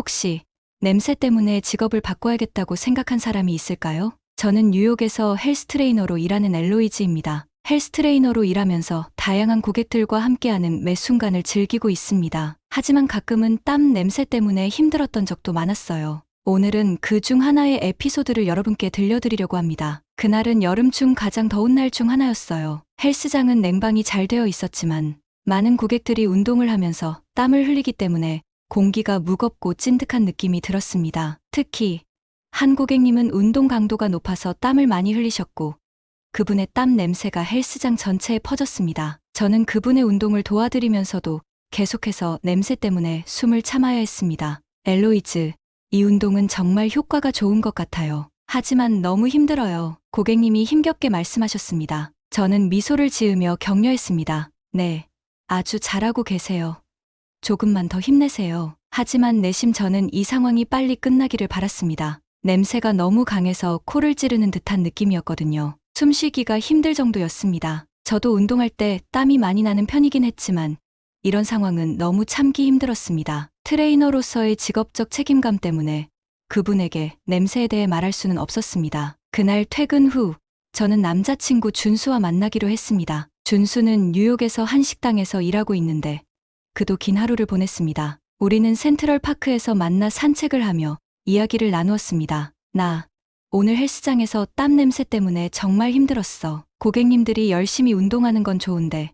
혹시 냄새 때문에 직업을 바꿔야겠다고 생각한 사람이 있을까요? 저는 뉴욕에서 헬스 트레이너로 일하는 엘로이즈입니다. 헬스 트레이너로 일하면서 다양한 고객들과 함께하는 매 순간을 즐기고 있습니다. 하지만 가끔은 땀 냄새 때문에 힘들었던 적도 많았어요. 오늘은 그 중 하나의 에피소드를 여러분께 들려드리려고 합니다. 그날은 여름 중 가장 더운 날 중 하나였어요. 헬스장은 냉방이 잘 되어 있었지만 많은 고객들이 운동을 하면서 땀을 흘리기 때문에 공기가 무겁고 찐득한 느낌이 들었습니다. 특히 한 고객님은 운동 강도가 높아서 땀을 많이 흘리셨고 그분의 땀 냄새가 헬스장 전체에 퍼졌습니다. 저는 그분의 운동을 도와드리면서도 계속해서 냄새 때문에 숨을 참아야 했습니다. 엘로이즈, 이 운동은 정말 효과가 좋은 것 같아요. 하지만 너무 힘들어요. 고객님이 힘겹게 말씀하셨습니다. 저는 미소를 지으며 격려했습니다. 네, 아주 잘하고 계세요. 조금만 더 힘내세요. 하지만 내심 저는 이 상황이 빨리 끝나기를 바랐습니다. 냄새가 너무 강해서 코를 찌르는 듯한 느낌이었거든요. 숨쉬기가 힘들 정도였습니다. 저도 운동할 때 땀이 많이 나는 편이긴 했지만 이런 상황은 너무 참기 힘들었습니다. 트레이너로서의 직업적 책임감 때문에 그분에게 냄새에 대해 말할 수는 없었습니다. 그날 퇴근 후 저는 남자친구 준수와 만나기로 했습니다. 준수는 뉴욕에서 한 식당에서 일하고 있는데 그도 긴 하루를 보냈습니다. 우리는 센트럴 파크에서 만나 산책을 하며 이야기를 나누었습니다. 나 오늘 헬스장에서 땀 냄새 때문에 정말 힘들었어. 고객님들이 열심히 운동하는 건 좋은데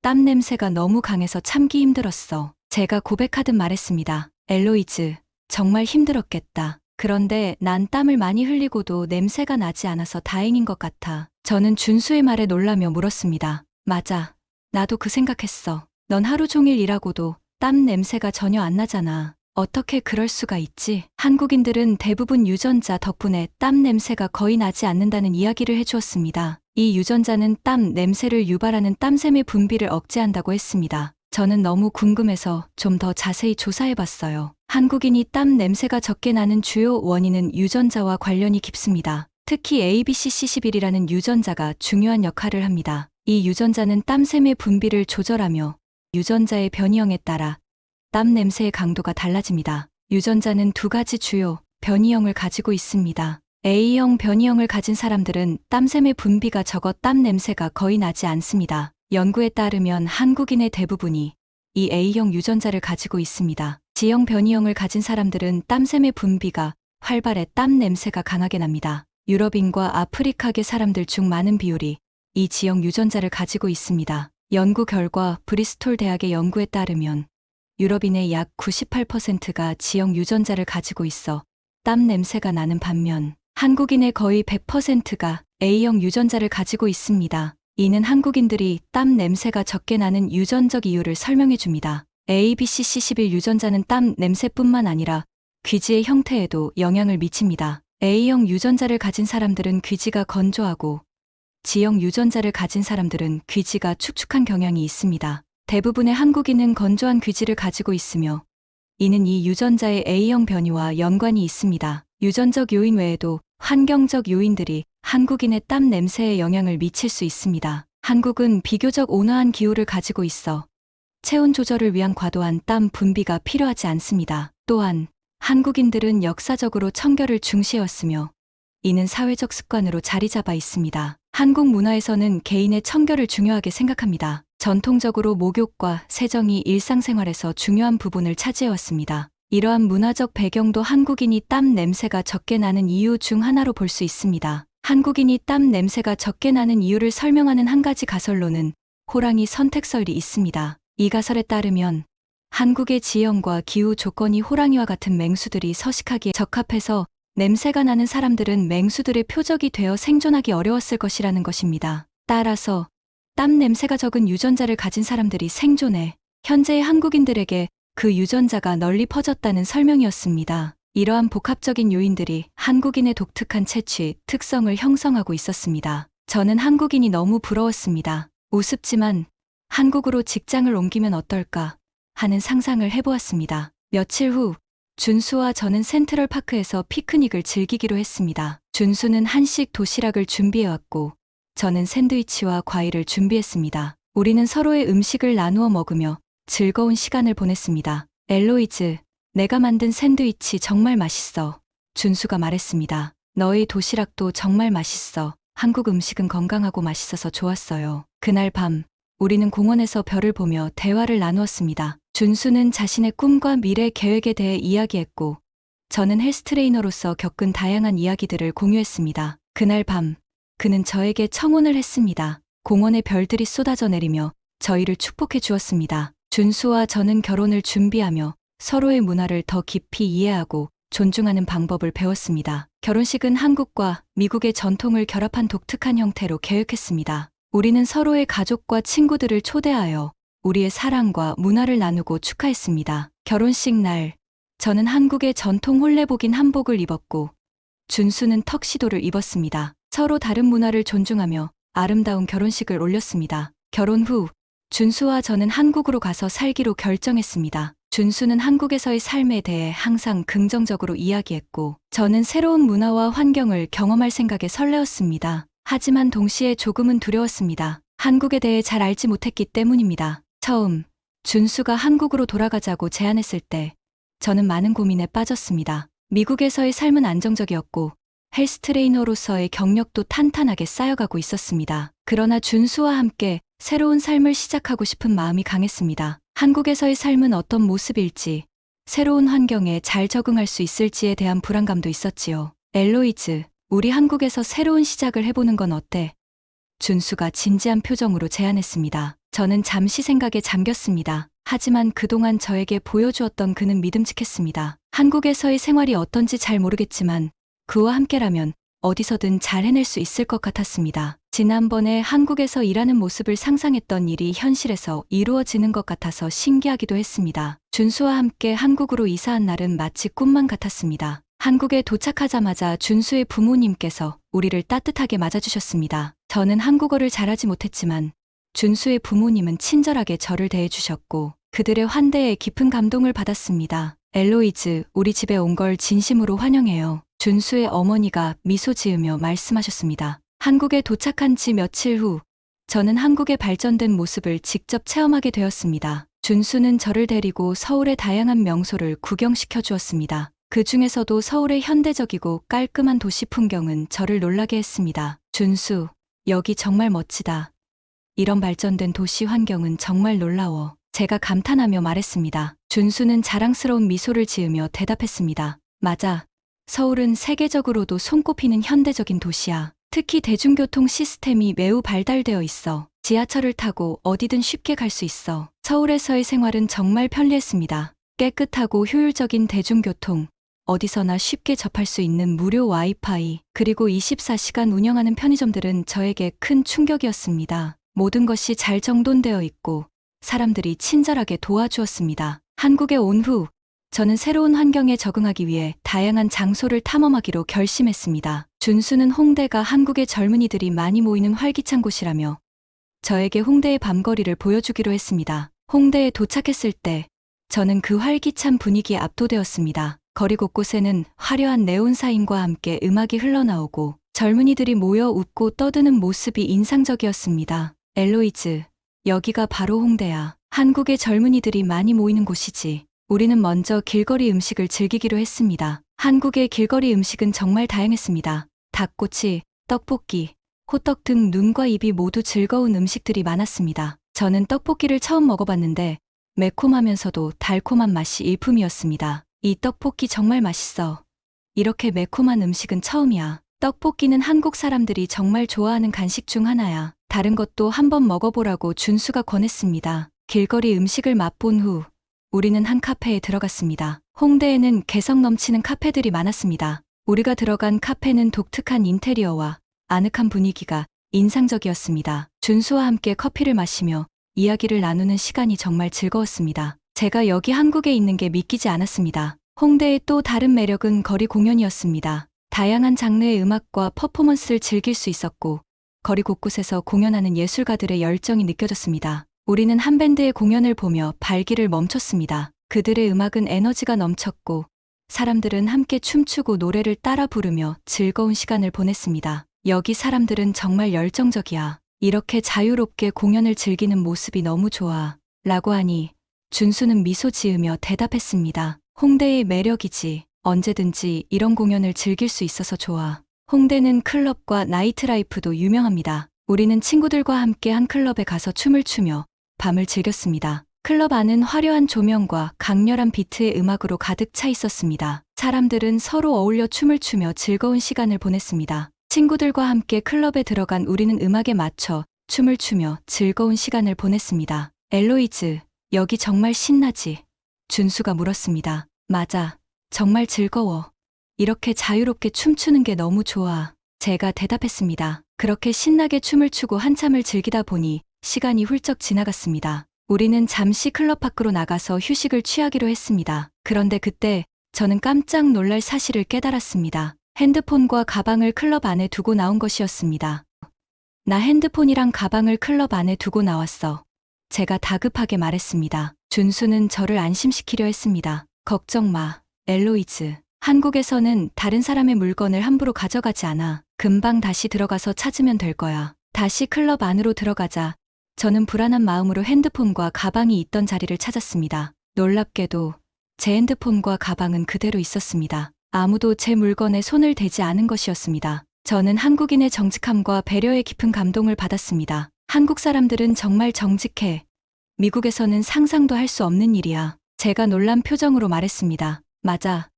땀 냄새가 너무 강해서 참기 힘들었어. 제가 고백하듯 말했습니다. 엘로이즈, 정말 힘들었겠다. 그런데 난 땀을 많이 흘리고도 냄새가 나지 않아서 다행인 것 같아. 저는 준수의 말에 놀라며 물었습니다. 맞아. 나도 그 생각했어. 넌 하루 종일 일하고도 땀 냄새가 전혀 안 나잖아. 어떻게 그럴 수가 있지? 한국인들은 대부분 유전자 덕분에 땀 냄새가 거의 나지 않는다는 이야기를 해주었습니다. 이 유전자는 땀 냄새를 유발하는 땀샘의 분비를 억제한다고 했습니다. 저는 너무 궁금해서 좀 더 자세히 조사해 봤어요. 한국인이 땀 냄새가 적게 나는 주요 원인은 유전자와 관련이 깊습니다. 특히 ABCC11이라는 유전자가 중요한 역할을 합니다. 이 유전자는 땀샘의 분비를 조절하며 유전자의 변이형에 따라 땀 냄새의 강도가 달라집니다. 유전자는 두 가지 주요 변이형을 가지고 있습니다. A형 변이형을 가진 사람들은 땀샘의 분비가 적어 땀 냄새가 거의 나지 않습니다. 연구에 따르면 한국인의 대부분이 이 A형 유전자를 가지고 있습니다. G형 변이형을 가진 사람들은 땀샘의 분비가 활발해 땀 냄새가 강하게 납니다. 유럽인과 아프리카계 사람들 중 많은 비율이 이 지형 유전자를 가지고 있습니다. 연구 결과 브리스톨 대학의 연구에 따르면 유럽인의 약 98%가 지형 유전자를 가지고 있어 땀 냄새가 나는 반면 한국인의 거의 100%가 A형 유전자를 가지고 있습니다. 이는 한국인들이 땀 냄새가 적게 나는 유전적 이유를 설명해 줍니다. ABCC11 유전자는 땀 냄새뿐만 아니라 귀지의 형태에도 영향을 미칩니다. A형 유전자를 가진 사람들은 귀지가 건조하고 G형 유전자를 가진 사람들은 귀지가 축축한 경향이 있습니다. 대부분의 한국인은 건조한 귀지를 가지고 있으며 이는 이 유전자의 A형 변이와 연관이 있습니다. 유전적 요인 외에도 환경적 요인들이 한국인의 땀 냄새에 영향을 미칠 수 있습니다. 한국은 비교적 온화한 기후를 가지고 있어 체온 조절을 위한 과도한 땀 분비가 필요하지 않습니다. 또한 한국인들은 역사적으로 청결을 중시해왔으며 이는 사회적 습관으로 자리 잡아 있습니다. 한국 문화에서는 개인의 청결을 중요하게 생각합니다. 전통적으로 목욕과 세정이 일상생활에서 중요한 부분을 차지해왔습니다. 이러한 문화적 배경도 한국인이 땀 냄새가 적게 나는 이유 중 하나로 볼 수 있습니다. 한국인이 땀 냄새가 적게 나는 이유를 설명하는 한 가지 가설로는 호랑이 선택설이 있습니다. 이 가설에 따르면 한국의 지형과 기후 조건이 호랑이와 같은 맹수들이 서식하기에 적합해서 냄새가 나는 사람들은 맹수들의 표적이 되어 생존하기 어려웠을 것이라는 것입니다. 따라서 땀 냄새가 적은 유전자를 가진 사람들이 생존해 현재의 한국인들에게 그 유전자가 널리 퍼졌다는 설명이었습니다. 이러한 복합적인 요인들이 한국인의 독특한 채취, 특성을 형성하고 있었습니다. 저는 한국인이 너무 부러웠습니다. 우습지만 한국으로 직장을 옮기면 어떨까 하는 상상을 해보았습니다. 며칠 후 준수와 저는 센트럴 파크에서 피크닉을 즐기기로 했습니다. 준수는 한식 도시락을 준비해왔고 저는 샌드위치와 과일을 준비했습니다. 우리는 서로의 음식을 나누어 먹으며 즐거운 시간을 보냈습니다. 엘로이즈, 내가 만든 샌드위치 정말 맛있어. 준수가 말했습니다. 너의 도시락도 정말 맛있어. 한국 음식은 건강하고 맛있어서 좋았어요. 그날 밤, 우리는 공원에서 별을 보며 대화를 나누었습니다. 준수는 자신의 꿈과 미래 계획에 대해 이야기했고, 저는 헬스 트레이너로서 겪은 다양한 이야기들을 공유했습니다. 그날 밤, 그는 저에게 청혼을 했습니다. 공원에 별들이 쏟아져 내리며 저희를 축복해 주었습니다. 준수와 저는 결혼을 준비하며 서로의 문화를 더 깊이 이해하고 존중하는 방법을 배웠습니다. 결혼식은 한국과 미국의 전통을 결합한 독특한 형태로 계획했습니다. 우리는 서로의 가족과 친구들을 초대하여 우리의 사랑과 문화를 나누고 축하했습니다. 결혼식 날, 저는 한국의 전통 홀레복인 한복을 입었고, 준수는 턱시도를 입었습니다. 서로 다른 문화를 존중하며 아름다운 결혼식을 올렸습니다. 결혼 후, 준수와 저는 한국으로 가서 살기로 결정했습니다. 준수는 한국에서의 삶에 대해 항상 긍정적으로 이야기했고, 저는 새로운 문화와 환경을 경험할 생각에 설레었습니다. 하지만 동시에 조금은 두려웠습니다. 한국에 대해 잘 알지 못했기 때문입니다. 처음, 준수가 한국으로 돌아가자고 제안했을 때, 저는 많은 고민에 빠졌습니다. 미국에서의 삶은 안정적이었고, 헬스 트레이너로서의 경력도 탄탄하게 쌓여가고 있었습니다. 그러나 준수와 함께 새로운 삶을 시작하고 싶은 마음이 강했습니다. 한국에서의 삶은 어떤 모습일지, 새로운 환경에 잘 적응할 수 있을지에 대한 불안감도 있었지요. 엘로이즈, 우리 한국에서 새로운 시작을 해보는 건 어때? 준수가 진지한 표정으로 제안했습니다. 저는 잠시 생각에 잠겼습니다. 하지만 그동안 저에게 보여주었던 그는 믿음직했습니다. 한국에서의 생활이 어떤지 잘 모르겠지만 그와 함께라면 어디서든 잘 해낼 수 있을 것 같았습니다. 지난번에 한국에서 일하는 모습을 상상했던 일이 현실에서 이루어지는 것 같아서 신기하기도 했습니다. 준수와 함께 한국으로 이사한 날은 마치 꿈만 같았습니다. 한국에 도착하자마자 준수의 부모님께서 우리를 따뜻하게 맞아주셨습니다. 저는 한국어를 잘하지 못했지만 준수의 부모님은 친절하게 저를 대해주셨고 그들의 환대에 깊은 감동을 받았습니다. 엘로이즈, 우리 집에 온 걸 진심으로 환영해요. 준수의 어머니가 미소 지으며 말씀하셨습니다. 한국에 도착한 지 며칠 후, 저는 한국의 발전된 모습을 직접 체험하게 되었습니다. 준수는 저를 데리고 서울의 다양한 명소를 구경시켜 주었습니다. 그 중에서도 서울의 현대적이고 깔끔한 도시 풍경은 저를 놀라게 했습니다. 준수, 여기 정말 멋지다. 이런 발전된 도시 환경은 정말 놀라워. 제가 감탄하며 말했습니다. 준수는 자랑스러운 미소를 지으며 대답했습니다. 맞아. 서울은 세계적으로도 손꼽히는 현대적인 도시야. 특히 대중교통 시스템이 매우 발달되어 있어. 지하철을 타고 어디든 쉽게 갈 수 있어. 서울에서의 생활은 정말 편리했습니다. 깨끗하고 효율적인 대중교통, 어디서나 쉽게 접할 수 있는 무료 와이파이, 그리고 24시간 운영하는 편의점들은 저에게 큰 충격이었습니다. 모든 것이 잘 정돈되어 있고 사람들이 친절하게 도와주었습니다. 한국에 온 후 저는 새로운 환경에 적응하기 위해 다양한 장소를 탐험하기로 결심했습니다. 준수는 홍대가 한국의 젊은이들이 많이 모이는 활기찬 곳이라며 저에게 홍대의 밤거리를 보여주기로 했습니다. 홍대에 도착했을 때 저는 그 활기찬 분위기에 압도되었습니다. 거리 곳곳에는 화려한 네온 사인과 함께 음악이 흘러나오고 젊은이들이 모여 웃고 떠드는 모습이 인상적이었습니다. 엘로이즈, 여기가 바로 홍대야. 한국의 젊은이들이 많이 모이는 곳이지. 우리는 먼저 길거리 음식을 즐기기로 했습니다. 한국의 길거리 음식은 정말 다양했습니다. 닭꼬치, 떡볶이, 호떡 등 눈과 입이 모두 즐거운 음식들이 많았습니다. 저는 떡볶이를 처음 먹어봤는데 매콤하면서도 달콤한 맛이 일품이었습니다. 이 떡볶이 정말 맛있어. 이렇게 매콤한 음식은 처음이야. 떡볶이는 한국 사람들이 정말 좋아하는 간식 중 하나야. 다른 것도 한번 먹어보라고 준수가 권했습니다. 길거리 음식을 맛본 후 우리는 한 카페에 들어갔습니다. 홍대에는 개성 넘치는 카페들이 많았습니다. 우리가 들어간 카페는 독특한 인테리어와 아늑한 분위기가 인상적이었습니다. 준수와 함께 커피를 마시며 이야기를 나누는 시간이 정말 즐거웠습니다. 제가 여기 한국에 있는 게 믿기지 않았습니다. 홍대의 또 다른 매력은 거리 공연이었습니다. 다양한 장르의 음악과 퍼포먼스를 즐길 수 있었고 거리 곳곳에서 공연하는 예술가들의 열정이 느껴졌습니다. 우리는 한 밴드의 공연을 보며 발길을 멈췄습니다. 그들의 음악은 에너지가 넘쳤고 사람들은 함께 춤추고 노래를 따라 부르며 즐거운 시간을 보냈습니다. 여기 사람들은 정말 열정적이야. 이렇게 자유롭게 공연을 즐기는 모습이 너무 좋아. 라고 하니 준수는 미소 지으며 대답했습니다. 홍대의 매력이지. 언제든지 이런 공연을 즐길 수 있어서 좋아. 홍대는 클럽과 나이트라이프도 유명합니다. 우리는 친구들과 함께 한 클럽에 가서 춤을 추며 밤을 즐겼습니다. 클럽 안은 화려한 조명과 강렬한 비트의 음악으로 가득 차 있었습니다. 사람들은 서로 어울려 춤을 추며 즐거운 시간을 보냈습니다. 친구들과 함께 클럽에 들어간 우리는 음악에 맞춰 춤을 추며 즐거운 시간을 보냈습니다. 엘로이즈, 여기 정말 신나지? 준수가 물었습니다. 맞아. 정말 즐거워. 이렇게 자유롭게 춤추는 게 너무 좋아. 제가 대답했습니다. 그렇게 신나게 춤을 추고 한참을 즐기다 보니 시간이 훌쩍 지나갔습니다. 우리는 잠시 클럽 밖으로 나가서 휴식을 취하기로 했습니다. 그런데 그때 저는 깜짝 놀랄 사실을 깨달았습니다. 핸드폰과 가방을 클럽 안에 두고 나온 것이었습니다. 나 핸드폰이랑 가방을 클럽 안에 두고 나왔어. 제가 다급하게 말했습니다. 준수는 저를 안심시키려 했습니다. 걱정 마, 엘로이즈. 한국에서는 다른 사람의 물건을 함부로 가져가지 않아. 금방 다시 들어가서 찾으면 될 거야. 다시 클럽 안으로 들어가자 저는 불안한 마음으로 핸드폰과 가방이 있던 자리를 찾았습니다. 놀랍게도 제 핸드폰과 가방은 그대로 있었습니다. 아무도 제 물건에 손을 대지 않은 것이었습니다. 저는 한국인의 정직함과 배려의 깊은 감동을 받았습니다. 한국 사람들은 정말 정직해. 미국에서는 상상도 할 수 없는 일이야. 제가 놀란 표정으로 말했습니다. 맞아.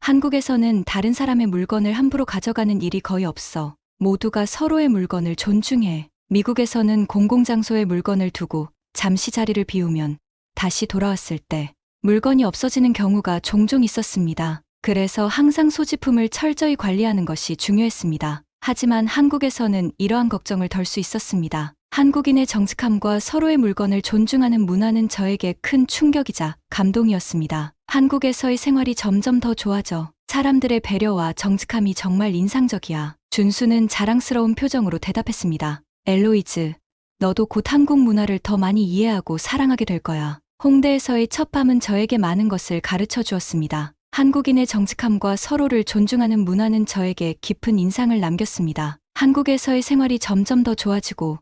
한국에서는 다른 사람의 물건을 함부로 가져가는 일이 거의 없어. 모두가 서로의 물건을 존중해. 미국에서는 공공장소에 물건을 두고 잠시 자리를 비우면 다시 돌아왔을 때 물건이 없어지는 경우가 종종 있었습니다. 그래서 항상 소지품을 철저히 관리하는 것이 중요했습니다. 하지만 한국에서는 이러한 걱정을 덜 수 있었습니다. 한국인의 정직함과 서로의 물건을 존중하는 문화는 저에게 큰 충격이자 감동이었습니다. 한국에서의 생활이 점점 더 좋아져 사람들의 배려와 정직함이 정말 인상적이야. 준수는 자랑스러운 표정으로 대답했습니다. 엘로이즈, 너도 곧 한국 문화를 더 많이 이해하고 사랑하게 될 거야. 홍대에서의 첫 밤은 저에게 많은 것을 가르쳐 주었습니다. 한국인의 정직함과 서로를 존중하는 문화는 저에게 깊은 인상을 남겼습니다. 한국에서의 생활이 점점 더 좋아지고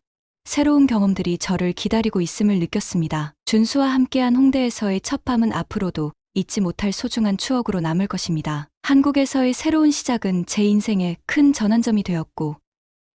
새로운 경험들이 저를 기다리고 있음을 느꼈습니다. 준수와 함께한 홍대에서의 첫 밤은 앞으로도 잊지 못할 소중한 추억으로 남을 것입니다. 한국에서의 새로운 시작은 제 인생의 큰 전환점이 되었고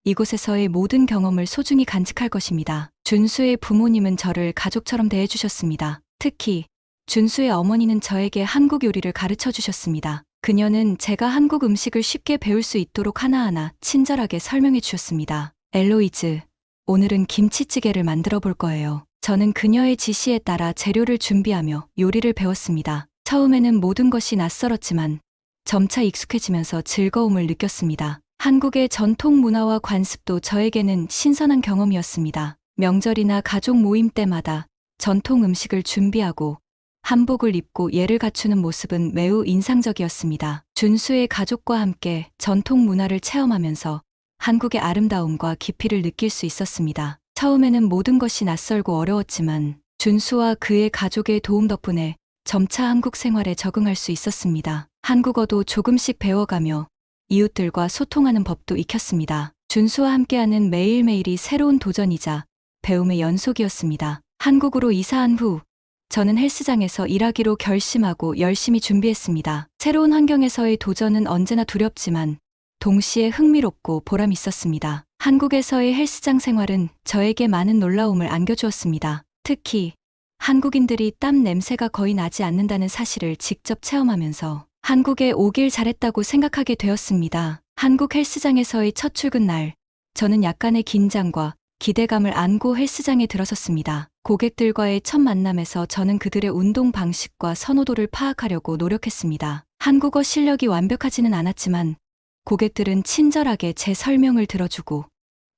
이곳에서의 모든 경험을 소중히 간직할 것입니다. 준수의 부모님은 저를 가족처럼 대해주셨습니다. 특히 준수의 어머니는 저에게 한국 요리를 가르쳐 주셨습니다. 그녀는 제가 한국 음식을 쉽게 배울 수 있도록 하나하나 친절하게 설명해 주셨습니다. 엘로이즈, 오늘은 김치찌개를 만들어 볼 거예요. 저는 그녀의 지시에 따라 재료를 준비하며 요리를 배웠습니다. 처음에는 모든 것이 낯설었지만 점차 익숙해지면서 즐거움을 느꼈습니다. 한국의 전통 문화와 관습도 저에게는 신선한 경험이었습니다. 명절이나 가족 모임 때마다 전통 음식을 준비하고 한복을 입고 예를 갖추는 모습은 매우 인상적이었습니다. 준수의 가족과 함께 전통 문화를 체험하면서 한국의 아름다움과 깊이를 느낄 수 있었습니다. 처음에는 모든 것이 낯설고 어려웠지만 준수와 그의 가족의 도움 덕분에 점차 한국 생활에 적응할 수 있었습니다. 한국어도 조금씩 배워가며 이웃들과 소통하는 법도 익혔습니다. 준수와 함께하는 매일매일이 새로운 도전이자 배움의 연속이었습니다. 한국으로 이사한 후 저는 헬스장에서 일하기로 결심하고 열심히 준비했습니다. 새로운 환경에서의 도전은 언제나 두렵지만 동시에 흥미롭고 보람 있었습니다. 한국에서의 헬스장 생활은 저에게 많은 놀라움을 안겨주었습니다. 특히 한국인들이 땀 냄새가 거의 나지 않는다는 사실을 직접 체험하면서 한국에 오길 잘했다고 생각하게 되었습니다. 한국 헬스장에서의 첫 출근 날, 저는 약간의 긴장과 기대감을 안고 헬스장에 들어섰습니다. 고객들과의 첫 만남에서 저는 그들의 운동 방식과 선호도를 파악하려고 노력했습니다. 한국어 실력이 완벽하지는 않았지만 고객들은 친절하게 제 설명을 들어주고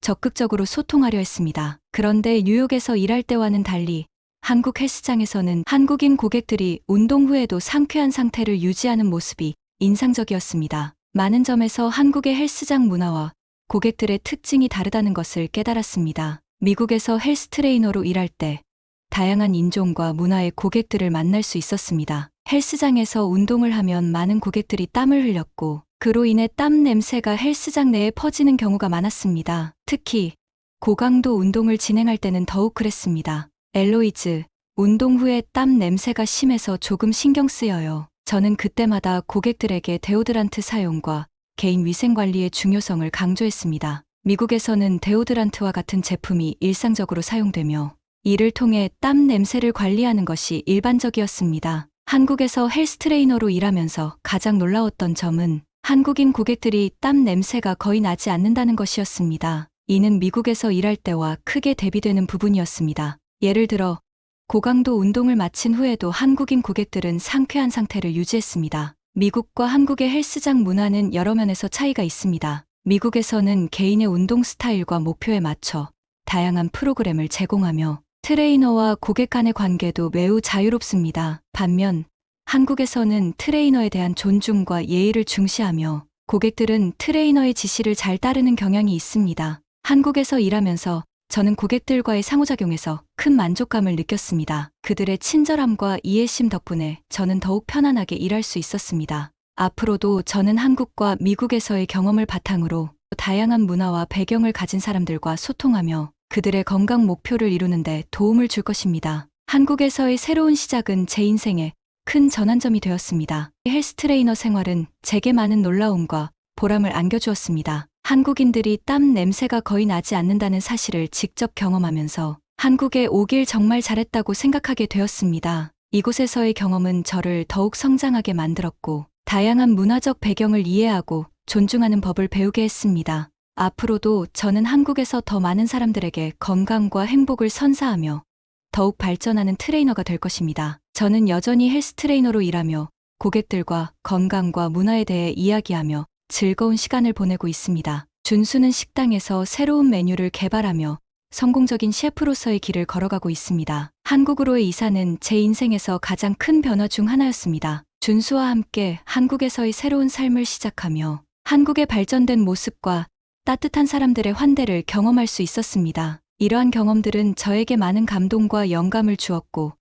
적극적으로 소통하려 했습니다. 그런데 뉴욕에서 일할 때와는 달리 한국 헬스장에서는 한국인 고객들이 운동 후에도 상쾌한 상태를 유지하는 모습이 인상적이었습니다. 많은 점에서 한국의 헬스장 문화와 고객들의 특징이 다르다는 것을 깨달았습니다. 미국에서 헬스 트레이너로 일할 때 다양한 인종과 문화의 고객들을 만날 수 있었습니다. 헬스장에서 운동을 하면 많은 고객들이 땀을 흘렸고 그로 인해 땀 냄새가 헬스장 내에 퍼지는 경우가 많았습니다. 특히 고강도 운동을 진행할 때는 더욱 그랬습니다. 엘로이즈, 운동 후에 땀 냄새가 심해서 조금 신경 쓰여요. 저는 그때마다 고객들에게 데오드란트 사용과 개인 위생 관리의 중요성을 강조했습니다. 미국에서는 데오드란트와 같은 제품이 일상적으로 사용되며 이를 통해 땀 냄새를 관리하는 것이 일반적이었습니다. 한국에서 헬스 트레이너로 일하면서 가장 놀라웠던 점은 한국인 고객들이 땀 냄새가 거의 나지 않는다는 것이었습니다. 이는 미국에서 일할 때와 크게 대비되는 부분이었습니다. 예를 들어 고강도 운동을 마친 후에도 한국인 고객들은 상쾌한 상태를 유지했습니다. 미국과 한국의 헬스장 문화는 여러 면에서 차이가 있습니다. 미국에서는 개인의 운동 스타일과 목표에 맞춰 다양한 프로그램을 제공하며 트레이너와 고객 간의 관계도 매우 자유롭습니다. 반면 한국에서는 트레이너에 대한 존중과 예의를 중시하며 고객들은 트레이너의 지시를 잘 따르는 경향이 있습니다. 한국에서 일하면서 저는 고객들과의 상호작용에서 큰 만족감을 느꼈습니다. 그들의 친절함과 이해심 덕분에 저는 더욱 편안하게 일할 수 있었습니다. 앞으로도 저는 한국과 미국에서의 경험을 바탕으로 다양한 문화와 배경을 가진 사람들과 소통하며 그들의 건강 목표를 이루는데 도움을 줄 것입니다. 한국에서의 새로운 시작은 제 인생에 큰 전환점이 되었습니다. 헬스 트레이너 생활은 제게 많은 놀라움과 보람을 안겨주었습니다. 한국인들이 땀 냄새가 거의 나지 않는다는 사실을 직접 경험하면서 한국에 오길 정말 잘했다고 생각하게 되었습니다. 이곳에서의 경험은 저를 더욱 성장하게 만들었고 다양한 문화적 배경을 이해하고 존중하는 법을 배우게 했습니다. 앞으로도 저는 한국에서 더 많은 사람들에게 건강과 행복을 선사하며 더욱 발전하는 트레이너가 될 것입니다. 저는 여전히 헬스 트레이너로 일하며 고객들과 건강과 문화에 대해 이야기하며 즐거운 시간을 보내고 있습니다. 준수는 식당에서 새로운 메뉴를 개발하며 성공적인 셰프로서의 길을 걸어가고 있습니다. 한국으로의 이사는 제 인생에서 가장 큰 변화 중 하나였습니다. 준수와 함께 한국에서의 새로운 삶을 시작하며 한국의 발전된 모습과 따뜻한 사람들의 환대를 경험할 수 있었습니다. 이러한 경험들은 저에게 많은 감동과 영감을 주었고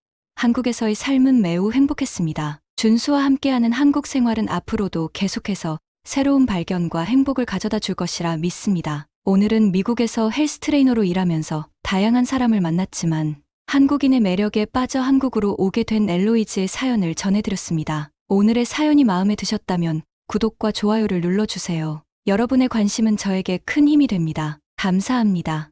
한국에서의 삶은 매우 행복했습니다. 준수와 함께하는 한국 생활은 앞으로도 계속해서 새로운 발견과 행복을 가져다 줄 것이라 믿습니다. 오늘은 미국에서 헬스 트레이너로 일하면서 다양한 사람을 만났지만 한국인의 매력에 빠져 한국으로 오게 된 엘로이즈의 사연을 전해드렸습니다. 오늘의 사연이 마음에 드셨다면 구독과 좋아요를 눌러주세요. 여러분의 관심은 저에게 큰 힘이 됩니다. 감사합니다.